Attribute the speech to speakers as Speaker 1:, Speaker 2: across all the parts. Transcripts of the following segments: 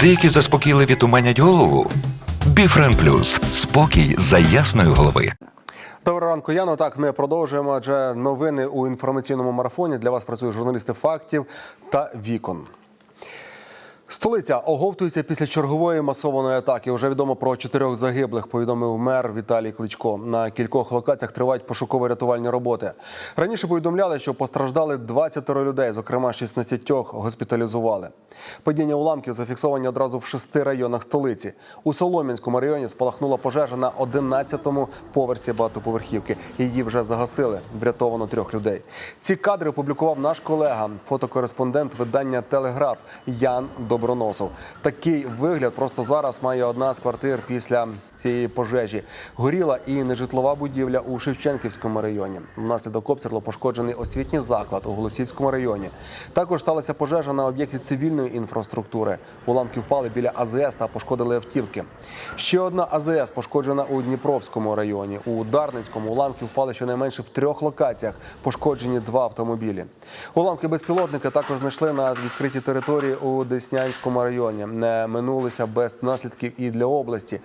Speaker 1: Деякі заспокійливі туманять голову. Біфрен Плюс спокій за ясної голови.
Speaker 2: Доброго ранку, Яно. Так, ми продовжуємо. Адже новини у інформаційному марафоні для вас працюють журналісти фактів та вікон. Столиця оговтується після чергової масованої атаки. Уже відомо про чотирьох загиблих. Повідомив мер Віталій Кличко. На кількох локаціях тривають пошуково-рятувальні роботи. Раніше повідомляли, що постраждали 20 людей, зокрема 16 госпіталізували. Падіння уламків зафіксовані одразу в шести районах столиці. У Солом'янському районі спалахнула пожежа на 11-му поверсі багатоповерхівки. Її вже загасили. Врятовано трьох людей. Ці кадри опублікував наш колега, фотокореспондент видання Телеграф Ян Доброносов. Такий вигляд просто зараз має одна з квартир після цієї пожежі. Горіла і нежитлова будівля у Шевченківському районі. Внаслідок обстрілу пошкоджений освітній заклад у Голосівському районі. Також сталася пожежа на об'єкті цивільної інфраструктури. Уламки впали біля АЗС та пошкодили автівки. Ще одна АЗС пошкоджена у Дніпровському районі. У Дарницькому уламки впали щонайменше в трьох локаціях. Пошкоджені два автомобілі. Уламки безпілотника також знайшли на відкритій території у Деснянському районі. Не минулися без наслідків і для області.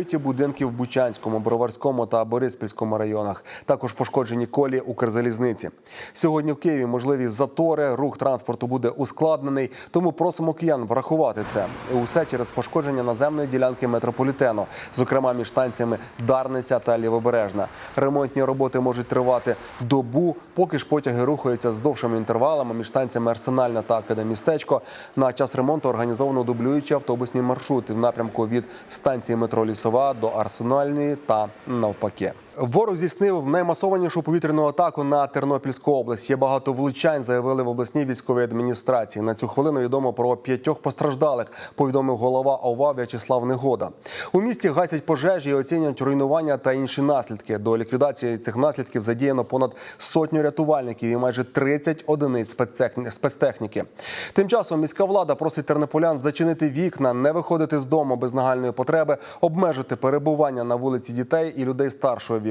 Speaker 2: Побиті будинки в Бучанському, Броварському та Бориспільському районах. Також пошкоджені колії Укрзалізниці. Сьогодні в Києві можливі затори, рух транспорту буде ускладнений. Тому просимо киян врахувати це. Усе через пошкодження наземної ділянки метрополітену, зокрема між станціями Дарниця та Лівобережна. Ремонтні роботи можуть тривати добу, поки ж потяги рухаються з довшими інтервалами між станціями Арсенальна та Академістечко. На час ремонту організовано дублюючі автобусні маршрути в напрямку від станції метро Лісова до Арсенальної та навпаки. Ворог здійснив наймасованішу повітряну атаку на Тернопільську область. Є багато влучань, заявили в обласній військовій адміністрації. На цю хвилину відомо про п'ятьох постраждалих. Повідомив голова ОВА В'ячеслав Негода. У місті гасять пожежі і оцінюють руйнування та інші наслідки. До ліквідації цих наслідків задіяно понад сотню рятувальників і майже 30 одиниць спецтехні- спецтехніки. Тим часом міська влада просить тернополян зачинити вікна, не виходити з дому без нагальної потреби, обмежити перебування на вулиці дітей і людей старшого віку.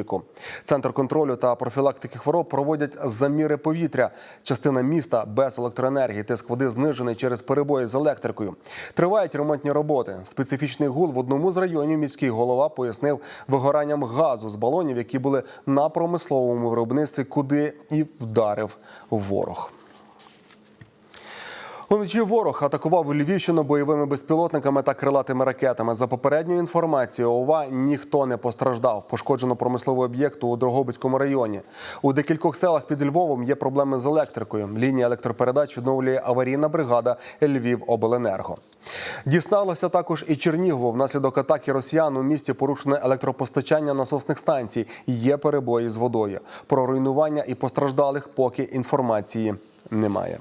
Speaker 2: Центр контролю та профілактики хвороб проводять заміри повітря. Частина міста без електроенергії. Тиск води знижений через перебої з електрикою. Тривають ремонтні роботи. Специфічний гул в одному з районів міський голова пояснив вигоранням газу з балонів, які були на промисловому виробництві, куди і вдарив ворог. Уночі ворог атакував Львівщину бойовими безпілотниками та крилатими ракетами. За попередньою інформацією, ОВА ніхто не постраждав. Пошкоджено промисловий об'єкт у Дрогобицькому районі. У декількох селах під Львовом є проблеми з електрикою. Лінія електропередач відновлює аварійна бригада Львівобленерго. Дісталося також і Чернігово. Внаслідок атаки росіян у місті порушене електропостачання насосних станцій. Є перебої з водою. Про руйнування і постраждалих поки інформації немає.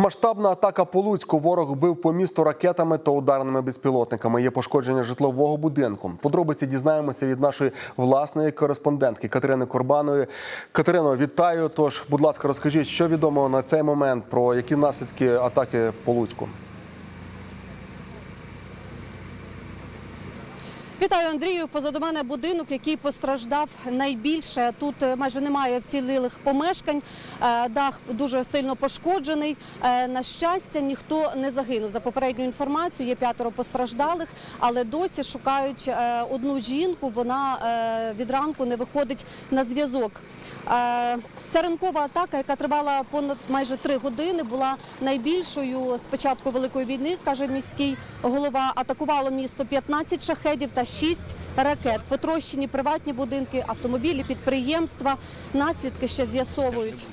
Speaker 2: Масштабна атака по Луцьку. Ворог бив по місту ракетами та ударними безпілотниками. Є пошкодження житлового будинку. Подробиці дізнаємося від нашої власної кореспондентки Катерини Корбаної. Катерино, вітаю. Тож, будь ласка, розкажіть, що відомо на цей момент про які наслідки атаки по Луцьку.
Speaker 3: Вітаю Андрію. Позаду мене будинок, який постраждав найбільше. Тут е, майже немає вцілілих помешкань. Е, Дах дуже сильно пошкоджений. Е, На щастя, ніхто не загинув. За попередньою інформацією, є п'ятеро постраждалих, але досі шукають одну жінку. Вона від ранку не виходить на зв'язок. Ця ранкова атака, яка тривала понад майже три години, була найбільшою з початку великої війни, каже міський голова. Атакувало місто 15 шахедів та 6 ракет. Потрощені приватні будинки, автомобілі, підприємства. Наслідки ще з'ясовують.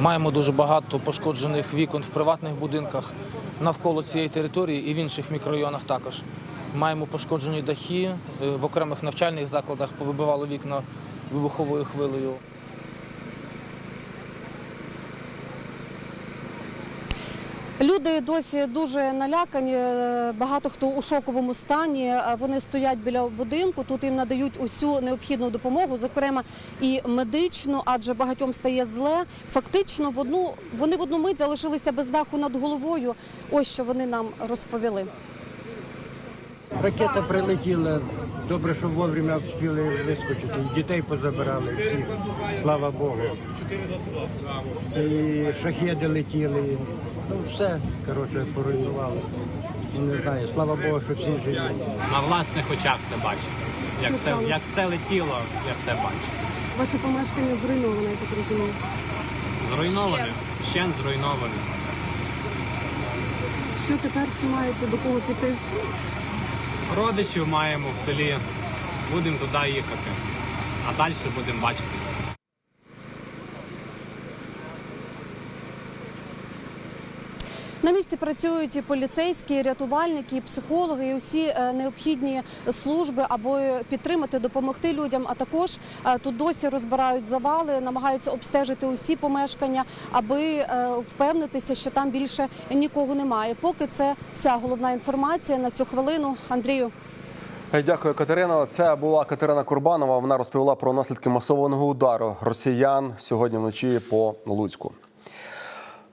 Speaker 4: Маємо дуже багато пошкоджених вікон в приватних будинках навколо цієї території і в інших мікрорайонах також. Маємо пошкоджені дахи е, в окремих навчальних закладах, повибивало вікна вибуховою хвилею.
Speaker 3: Люди досі дуже налякані. е, Багато хто у шоковому стані. Е, Вони стоять біля будинку. Тут їм надають усю необхідну допомогу, зокрема і медичну, адже багатьом стає зле. Фактично, в одну вони в одну мить залишилися без даху над головою. Ось що вони нам розповіли.
Speaker 5: Ракета прилетіла Добре, що вовремя встигли вискочити. Дітей позабирали всіх. Слава Богу. І шахеди летіли. Ну все, коротше, поруйнували. Ну, не знаю, слава Богу, що всі живі.
Speaker 6: на власних очах все бачив. Як все, як все летіло, я все бачив.
Speaker 3: Ваше помешкання зруйноване, я так розумію.
Speaker 6: Зруйноване, ще зруйноване.
Speaker 3: Що тепер чи маєте до кого піти?
Speaker 6: Родичів маємо в селі, будемо туди їхати. А далі будемо бачити.
Speaker 3: На місці працюють і поліцейські, і рятувальники, і психологи, і усі е, необхідні служби, аби підтримати, допомогти людям. А також е, тут досі розбирають завали, намагаються обстежити усі помешкання, аби е, впевнитися, що там більше нікого немає. Поки це вся головна інформація на цю хвилину. Андрію.
Speaker 2: Дякую, Катерина. Це була Катерина Курбанова. Вона розповіла про наслідки масованого удару росіян сьогодні вночі по Луцьку.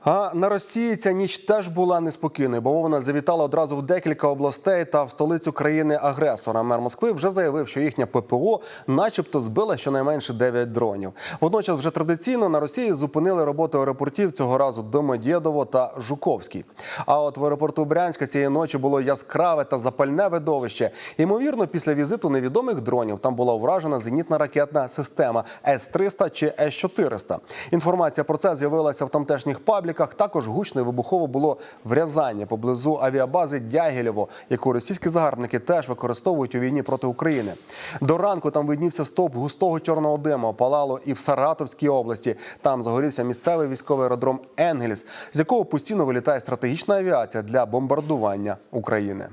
Speaker 2: А на Росії ця ніч теж була неспокійною, бо вона завітала одразу в декілька областей та в столицю країни-агресора. Мер Москви вже заявив, що їхня ППО, начебто, збила щонайменше 9 дронів. Водночас, вже традиційно на Росії зупинили роботу аеропортів цього разу Домодєдово та Жуковський. А от в аеропорту Брянська цієї ночі було яскраве та запальне видовище. Ймовірно, після візиту невідомих дронів там була вражена зенітна ракетна система С-300 чи С-400. Інформація про це з'явилася в тамтешніх пабліках. Також гучно і вибухово було в Рязані поблизу авіабази Дягілєво, яку російські загарбники теж використовують у війні проти України. До ранку там виднівся стовп густого чорного диму. Палало і в Саратовській області. Там загорівся місцевий військовий аеродром Енгельс, з якого постійно вилітає стратегічна авіація для бомбардування України.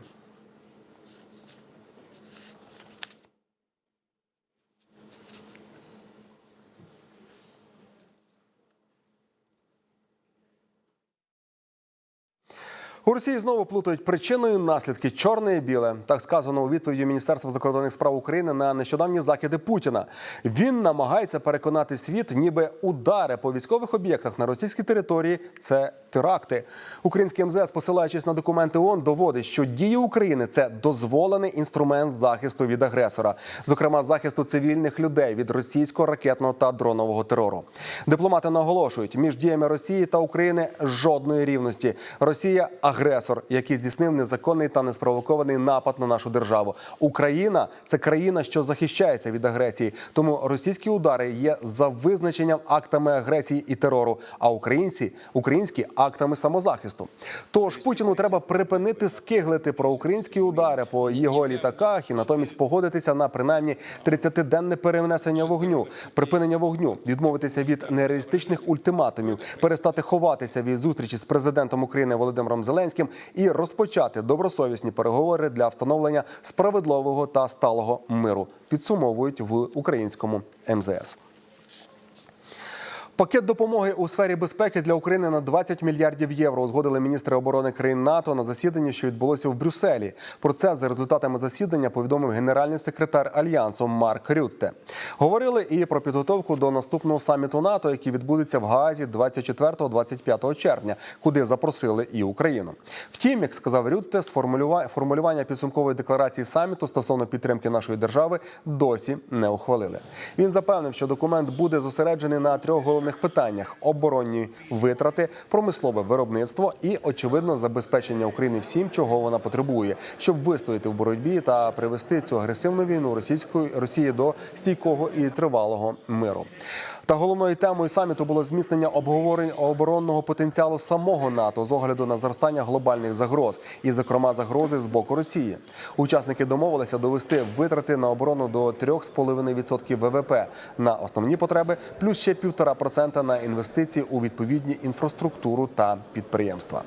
Speaker 2: У Росії знову плутають причиною наслідки чорне і біле. Так сказано у відповіді Міністерства закордонних справ України на нещодавні закиди Путіна. Він намагається переконати світ, ніби удари по військових об'єктах на російській території це теракти. Український МЗС, посилаючись на документи ООН, доводить, що дії України це дозволений інструмент захисту від агресора, зокрема захисту цивільних людей від російського ракетного та дронового терору. Дипломати наголошують, між діями Росії та України жодної рівності. Росія агресор, який здійснив незаконний та неспровокований напад на нашу державу. Україна це країна, що захищається від агресії. Тому російські удари є за визначенням актами агресії і терору. А українці українські актами самозахисту. Тож Путіну треба припинити скиглити про українські удари по його літаках і натомість погодитися на принаймні 30-денне перенесення вогню, припинення вогню, відмовитися від нереалістичних ультиматумів, перестати ховатися від зустрічі з президентом України Володимиром Зеленським і розпочати добросовісні переговори для встановлення справедливого та сталого миру. Підсумовують в українському МЗС. Пакет допомоги у сфері безпеки для України на 20 мільярдів євро узгодили міністри оборони країн НАТО на засіданні, що відбулося в Брюсселі. Про це за результатами засідання повідомив генеральний секретар альянсу Марк Рютте. Говорили і про підготовку до наступного саміту НАТО, який відбудеться в Гаазі 24-25 червня, куди запросили і Україну. Втім, як сказав Рютте, формулювання підсумкової декларації саміту стосовно підтримки нашої держави досі не ухвалили. Він запевнив, що документ буде зосереджений на трьох головних питаннях: оборонні витрати, промислове виробництво і очевидно забезпечення України всім, чого вона потребує, щоб вистояти в боротьбі та привести цю агресивну війну російської Росії до стійкого і тривалого миру. Та головною темою саміту було зміцнення обговорень оборонного потенціалу самого НАТО з огляду на зростання глобальних загроз, і, зокрема, загрози з боку Росії. Учасники домовилися довести витрати на оборону до 3,5% ВВП на основні потреби, плюс ще 1,5% на інвестиції у відповідні інфраструктуру та підприємства.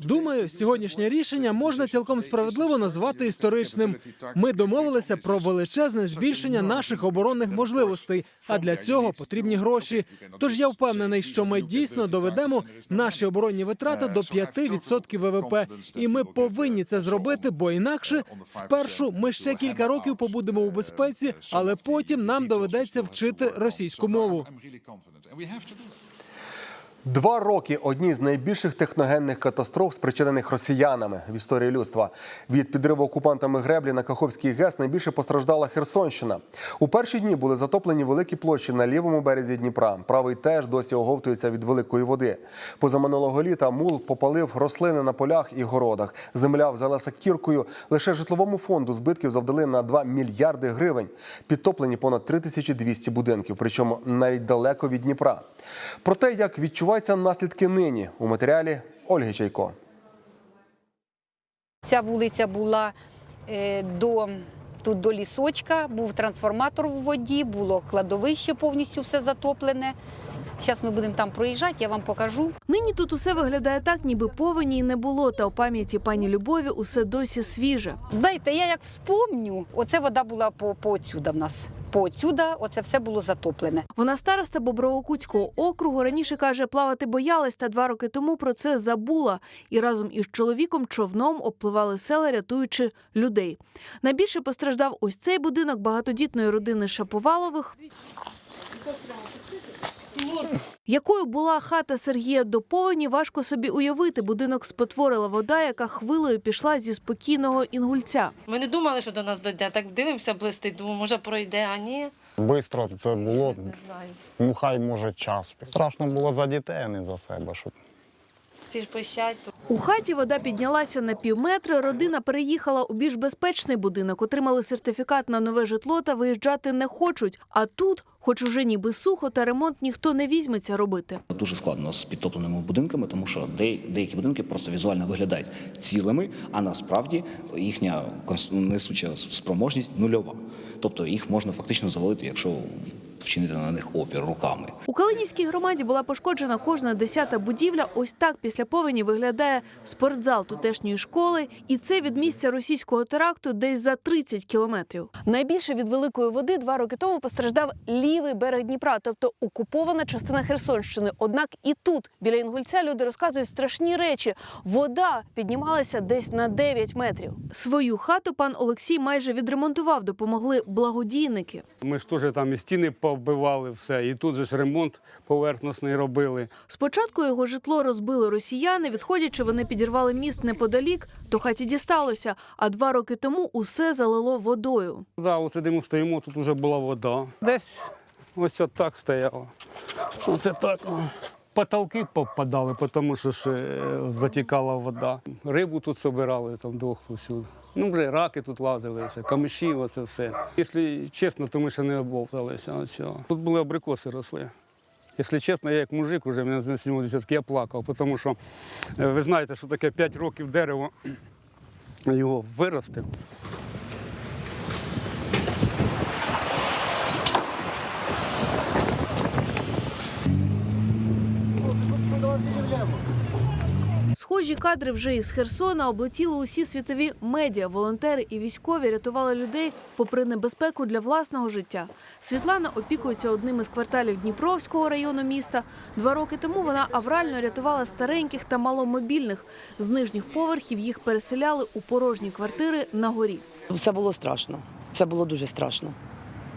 Speaker 7: Думаю, сьогоднішнє рішення можна цілком справедливо назвати історичним. Ми домовилися про величезне збільшення наших оборонних можливостей, а для цього потрібні гроші. Тож я впевнений, що ми дійсно доведемо наші оборонні витрати до 5% ВВП, і ми повинні це зробити, бо інакше спершу ми ще кілька років побудемо у безпеці, але потім нам доведеться вчити російську мову.
Speaker 2: Два роки одні з найбільших техногенних катастроф, спричинених росіянами в історії людства. Від підриву окупантами греблі на Каховський ГЕС найбільше постраждала Херсонщина. У перші дні були затоплені великі площі на лівому березі Дніпра. Правий теж досі оговтується від великої води. Позаминулого літа мул попалив рослини на полях і городах. Земля взялася кіркою. Лише житловому фонду збитків завдали на 2 мільярди гривень. Підтоплені понад 3200 будинків, причому навіть далеко від Дніпра. Про те, як відчуваються наслідки нині у матеріалі Ольги Чайко.
Speaker 8: Ця вулиця була е, до, тут до лісочка, був трансформатор у воді, було кладовище повністю все затоплене. Зараз ми будемо там проїжджати, я вам покажу.
Speaker 9: Нині тут усе виглядає так, ніби повені й не було, та у пам'яті пані Любові усе досі свіже.
Speaker 8: Знаєте, я як вспомню, оце вода була по, по отсюда в нас. По оце все було затоплене.
Speaker 9: Вона староста Бобровокутського округу. Раніше каже, плавати боялась, та два роки тому про це забула. І разом із чоловіком човном обпливали села, рятуючи людей. Найбільше постраждав ось цей будинок багатодітної родини Шаповалових. Якою була хата Сергія до повені, важко собі уявити. Будинок спотворила вода, яка хвилею пішла зі спокійного інгульця.
Speaker 10: Ми не думали, що до нас дойде. Так дивимося блистить, думаю, може пройде, а ні.
Speaker 11: Бистро це було,
Speaker 10: Не знаю.
Speaker 11: ну хай може час. Страшно було за дітей, а не за себе. Щоб
Speaker 10: Ці ж пищать.
Speaker 9: У хаті вода піднялася на півметри. Родина переїхала у більш безпечний будинок, отримали сертифікат на нове житло та виїжджати не хочуть. А тут, хоч уже ніби сухо, та ремонт ніхто не візьметься робити.
Speaker 12: Дуже складно з підтопленими будинками, тому що деякі будинки просто візуально виглядають цілими, а насправді їхня несуча спроможність нульова. Тобто їх можна фактично завалити, якщо вчинити на них опір руками.
Speaker 9: У Калинівській громаді була пошкоджена кожна десята будівля. Ось так після повені виглядає спортзал тутешньої школи. І це від місця російського теракту десь за 30 кілометрів. Найбільше від великої води два роки тому постраждав лівий берег Дніпра, тобто окупована частина Херсонщини. Однак і тут, біля Інгульця, люди розказують страшні речі. Вода піднімалася десь на 9 метрів. Свою хату пан Олексій майже відремонтував. Допомогли благодійники.
Speaker 6: Ми ж теж там і стіни повбивали все, і тут же ж ремонт поверхностний робили.
Speaker 9: Спочатку його житло розбили росіяни. Відходячи, вони підірвали міст неподалік, то хаті дісталося. А два роки тому усе залило водою.
Speaker 6: Да, ось сидимо, стоїмо, тут вже була вода. Десь ось отак стояло. Оце так. Потолки попадали, тому що ж е, затікала вода. Рибу тут собирали там двох усюди. Ну, вже раки тут лазили, камиші, оце все. Якщо чесно, то ми ще не обов'язалися. Тут були абрикоси росли. Якщо чесно, я як мужик вже мене з 70 я плакав, тому що е, ви знаєте, що таке 5 років дерево його виросте.
Speaker 9: Схожі кадри вже із Херсона облетіли усі світові медіа. Волонтери і військові рятували людей попри небезпеку для власного життя. Світлана опікується одним із кварталів Дніпровського району міста. Два роки тому вона аврально рятувала стареньких та маломобільних. З нижніх поверхів їх переселяли у порожні квартири на горі.
Speaker 13: Це було страшно. Це було дуже страшно.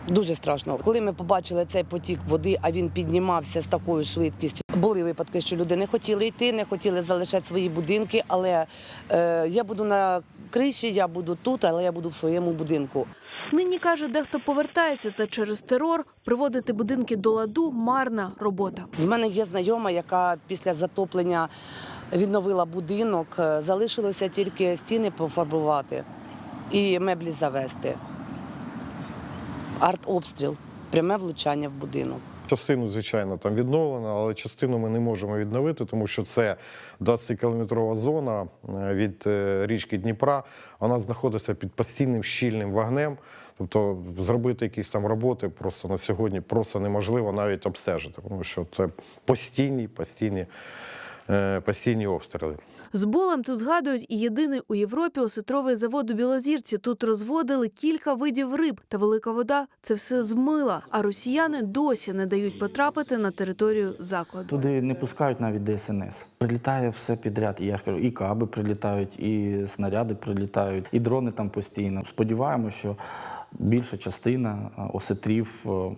Speaker 13: Дуже страшно. Коли ми побачили цей потік води, а він піднімався з такою швидкістю. Були випадки, що люди не хотіли йти, не хотіли залишати свої будинки. Але е, я буду на криші, я буду тут, але я буду в своєму будинку.
Speaker 9: Нині каже, дехто повертається та через терор приводити будинки до ладу марна робота.
Speaker 13: В мене є знайома, яка після затоплення відновила будинок. Залишилося тільки стіни пофарбувати і меблі завести. Артобстріл, пряме влучання в будинок.
Speaker 11: частину, звичайно, там відновлено, але частину ми не можемо відновити, тому що це 20-кілометрова зона е, від е, річки Дніпра. Вона знаходиться під постійним щільним вогнем. Тобто зробити якісь там роботи просто на сьогодні просто неможливо навіть обстежити, тому що це постійні, постійні, постійні обстріли.
Speaker 9: З болем тут згадують і єдиний у Європі осетровий завод у Білозірці. Тут розводили кілька видів риб, та велика вода це все змила. А росіяни досі не дають потрапити на територію закладу.
Speaker 12: Туди не пускають навіть ДСНС. Прилітає все підряд. І я ж кажу, і каби прилітають, і снаряди прилітають, і дрони там постійно. Сподіваємося, що більша частина е, осетрів е,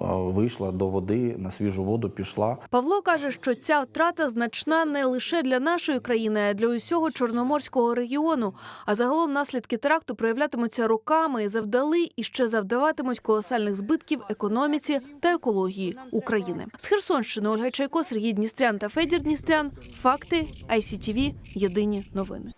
Speaker 14: вийшла до води на свіжу воду, пішла.
Speaker 9: Павло каже, що ця втрата значна не лише для нашої країни, а й для усього чорноморського регіону. А загалом наслідки теракту проявлятимуться роками і завдали і ще завдаватимуть колосальних збитків економіці та екології України. З Херсонщини Ольга Чайко, Сергій Дністрян та Федір Дністрян. Факти ICTV. Єдині новини.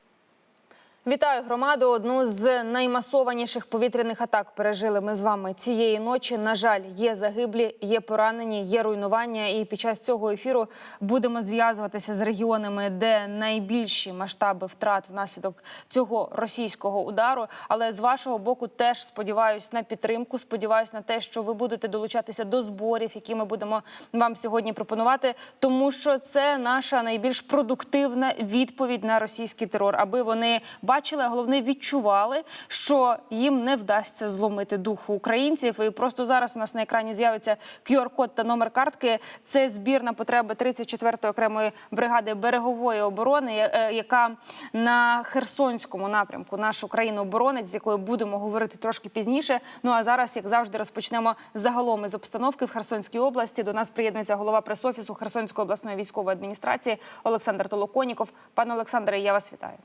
Speaker 15: Вітаю громаду. Одну з наймасованіших повітряних атак пережили ми з вами цієї ночі. На жаль, є загиблі, є поранені, є руйнування. І під час цього ефіру будемо зв'язуватися з регіонами, де найбільші масштаби втрат внаслідок цього російського удару. Але з вашого боку теж сподіваюся на підтримку. Сподіваюся на те, що ви будете долучатися до зборів, які ми будемо вам сьогодні пропонувати, тому що це наша найбільш продуктивна відповідь на російський терор, аби вони бачили, а головне відчували, що їм не вдасться зломити духу українців. І просто зараз у нас на екрані з'явиться QR-код та номер картки. Це збір на потреби 34-ї окремої бригади берегової оборони, е, яка на Херсонському напрямку нашу країну оборонить, з якою будемо говорити трошки пізніше. Ну а зараз, як завжди, розпочнемо загалом із обстановки в Херсонській області. До нас приєднується голова пресофісу Херсонської обласної військової адміністрації Олександр Толоконіков. Пане Олександре, я вас вітаю.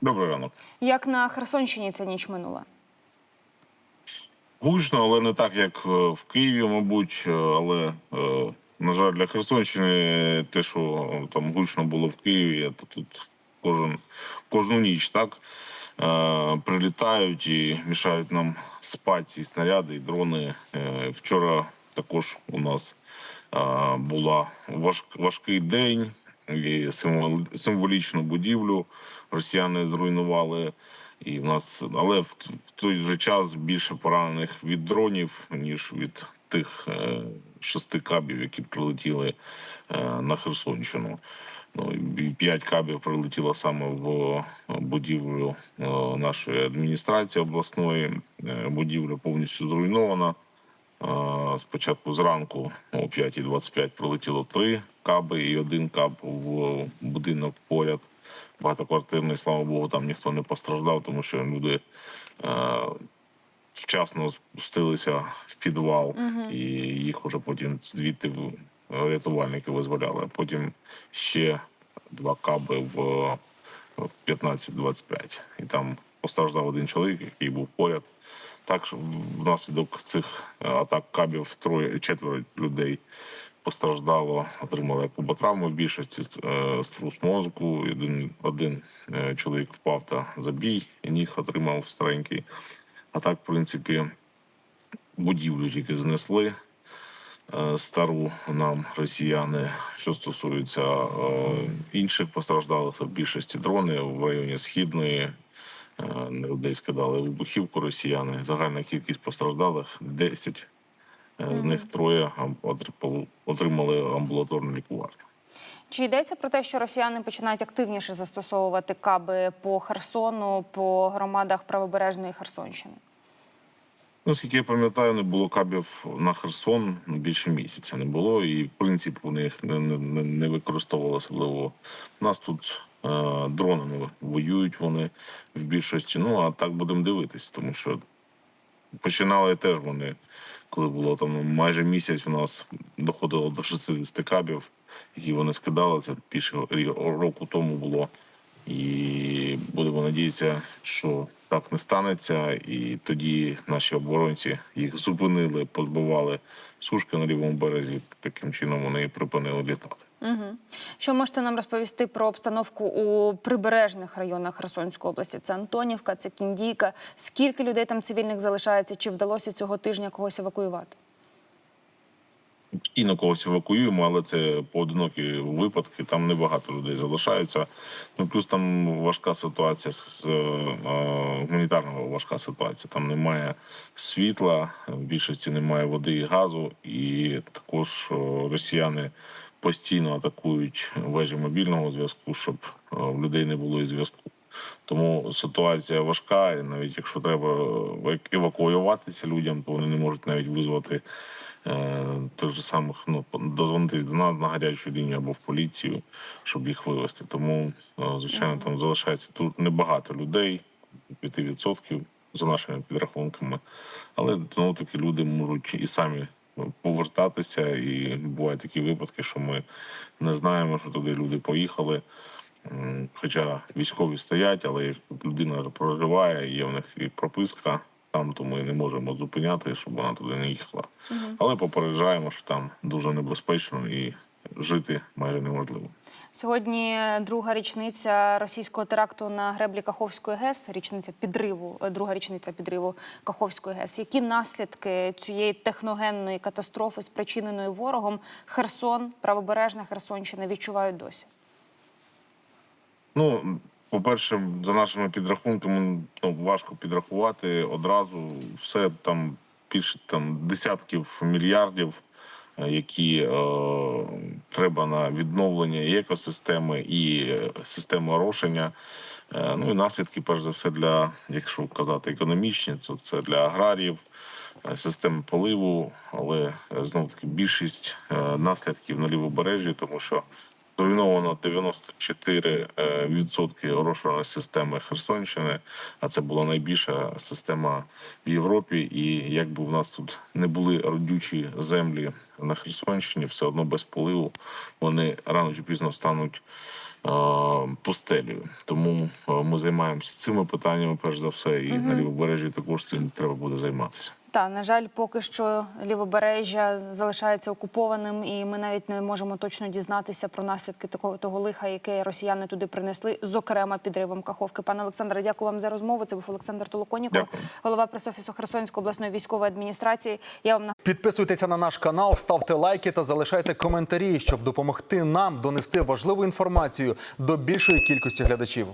Speaker 16: Добрий ранок.
Speaker 15: Як на Херсонщині ця ніч минула?
Speaker 16: Гучно, але не так, як е, в Києві, мабуть. Е, Але, е, на жаль, для Херсонщини те, що там гучно було в Києві, то тут кожен, кожну ніч так прилітають і мішають нам спати ці снаряди і дрони. Вчора також у нас була важ, важкий день і символічну будівлю росіяни зруйнували. І в нас, але в, той же час більше поранених від дронів, ніж від тих е, шести кабів, які прилетіли е, на Херсонщину. Ну і п'ять кабів прилетіло саме в будівлю е, нашої адміністрації обласної. Е, будівля повністю зруйнована. Е, Спочатку зранку о 5.25 прилетіло три каби і один каб в будинок поряд. Багатоквартирний, слава Богу, там ніхто не постраждав, тому що люди е, вчасно спустилися в підвал,
Speaker 17: Мгм.
Speaker 16: і їх уже потім звідти в- рятувальники визволяли. А потім ще два каби в 15-25. І там постраждав один чоловік, який був поряд. Так внаслідок цих е, атак кабів троє четверо людей постраждало, отримали куботравми в більшості е, струс мозку. Один, один е, чоловік впав та забій, і ніг отримав старенький. А так, в принципі, будівлю тільки знесли. е, Стару нам росіяни, що стосується е, інших постраждалих, в більшості дрони в районі східної е, людей скидали вибухівку росіяни. Загальна кількість постраждалих 10. З них троє отримали амбулаторне лікування.
Speaker 15: Чи йдеться про те, що росіяни починають активніше застосовувати каби по Херсону, по громадах правобережної Херсонщини?
Speaker 16: Наскільки я пам'ятаю, не було кабів на Херсон ну, більше місяця не було, і в принципі вони їх не, не, не- не використовували особливо. У нас тут е, дронами воюють вони в більшості. Ну а так будемо дивитись, тому що починали теж вони, коли було там майже місяць, у нас доходило до 60 кабів, які вони скидали. Це більше року тому було. І будемо надіятися, що так не станеться. І тоді наші оборонці їх зупинили, позбивали сушки на лівому березі. Таким чином вони припинили літати.
Speaker 15: Угу. Що можете нам розповісти про обстановку у прибережних районах Херсонської області? Це Антонівка, це Кіндійка. Скільки людей там цивільних залишається? Чи вдалося цього тижня когось евакуювати?
Speaker 16: Постійно когось евакуюємо, але це поодинокі випадки. Там небагато людей залишаються. Ну плюс там важка ситуація з е, гуманітарного важка ситуація. Там немає світла, в більшості немає води і газу, і також е, росіяни постійно атакують вежі мобільного зв'язку, щоб е, в людей не було і зв'язку. Тому ситуація важка, і навіть якщо треба евакуюватися людям, то вони не можуть навіть визвати тих же самих, ну, дозвонитись до нас на гарячу лінію або в поліцію, щоб їх вивезти. Тому, е, звичайно, там залишається тут небагато людей, 5% за нашими підрахунками. Але знову таки люди можуть і самі повертатися, і бувають такі випадки, що ми не знаємо, що туди люди поїхали. Хоча військові стоять, але людина прориває, є в них і прописка там, то ми не можемо зупиняти, щоб вона туди не їхала. Але попереджаємо, що там дуже небезпечно і жити майже неможливо.
Speaker 15: Сьогодні друга річниця російського теракту на греблі Каховської ГЕС, річниця підриву, е, друга річниця підриву Каховської ГЕС. Які наслідки цієї техногенної катастрофи, спричиненої ворогом, Херсон, правобережна Херсонщина відчувають досі?
Speaker 16: Ну, по-перше, за нашими підрахунками, ну, важко підрахувати одразу. Все там більше там десятків мільярдів, е, які е, треба на відновлення і екосистеми, і е, системи орошення. Е, ну і наслідки, перш за все, для, якщо казати економічні, то це для аграріїв, е, системи поливу, але знову таки більшість е, наслідків на лівобережжі, тому що Зруйновано 94% е, відсотки орошувальної системи Херсонщини, а це була найбільша система в Європі. І якби в нас тут не були родючі землі на Херсонщині, все одно без поливу вони рано чи пізно стануть е, пустелею. Тому е, ми займаємося цими питаннями, перш за все, і на лівобережжі також цим треба буде займатися.
Speaker 15: Та на жаль, поки що лівобережжя залишається окупованим, і ми навіть не можемо точно дізнатися про наслідки такого того лиха, яке росіяни туди принесли, зокрема підривом Каховки. Пане Олександре, дякую вам за розмову. Це був Олександр Толоконіков,
Speaker 16: Дякую.
Speaker 15: голова пресофісу Херсонської обласної військової адміністрації. Я вам
Speaker 2: Підписуйтеся на наш канал, ставте лайки та залишайте коментарі, щоб допомогти нам донести важливу інформацію до більшої кількості глядачів.